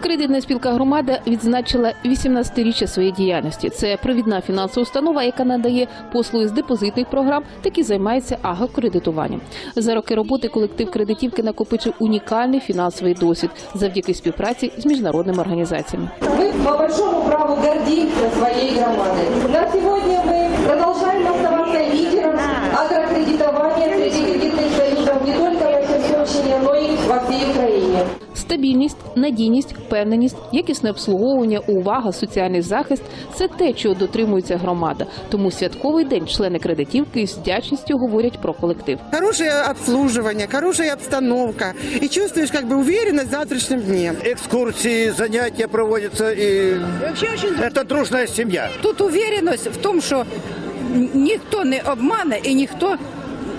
Кредитна спілка громада відзначила 18-річчя своєї діяльності. Це провідна фінансова установа, яка надає послуги з депозитних програм, так і займається агрокредитуванням. За роки роботи колектив кредитівки накопичив унікальний фінансовий досвід завдяки співпраці з міжнародними організаціями. Мы по большому праву гордимся своей громадой. На сегодня мы Стабільність, надійність, впевненість, якісне обслуговування, увага, соціальний захист це те, чого дотримується громада. Тому святковий день члени кредитівки з вдячністю говорять про колектив. Хорошее обслуживание, хорошая обстановка. И чувствуешь как бы уверенность в завтрашнем дне. экскурсии, занятия проводятся, и Вообще очень это дружная семья. тут уверенность в том, що ніхто не обмане і ніхто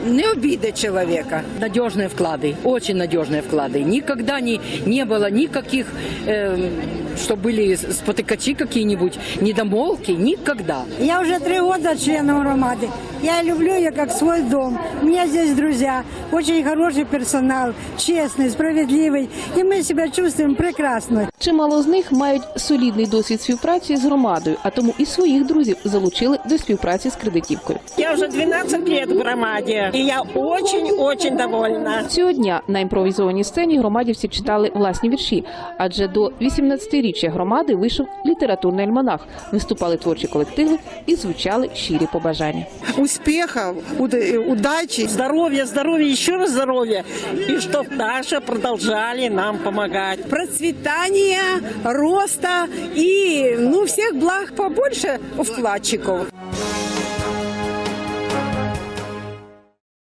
не обидит человека. Надежные вклады, очень надежные вклады. Никогда не, не было никаких, эм, что были спотыкачи какие-нибудь, недомолвки, никогда. Я уже три года членом громады. Я люблю ее как свой дом. У меня здесь друзья, очень хороший персонал, честный, справедливый. И мы себя чувствуем прекрасно. Чимало з них мають солідний досвід співпраці з громадою, а тому і своїх друзів залучили до співпраці з кредитівкою. Я уже 12 лет в громаде, и я очень-очень довольна. Цього дня на імпровізованій сцені громадівці читали власні вірші, адже до 18-річчя громади вийшов літературний альманах. Виступали творчі колективи і звучали щирі побажання. Успехов, уд- удачи. Здоровья, здоровья, еще раз здоровья. И чтоб наши продолжали нам помогать. Процветания, роста и ну, всех благ побольше у вкладчиков.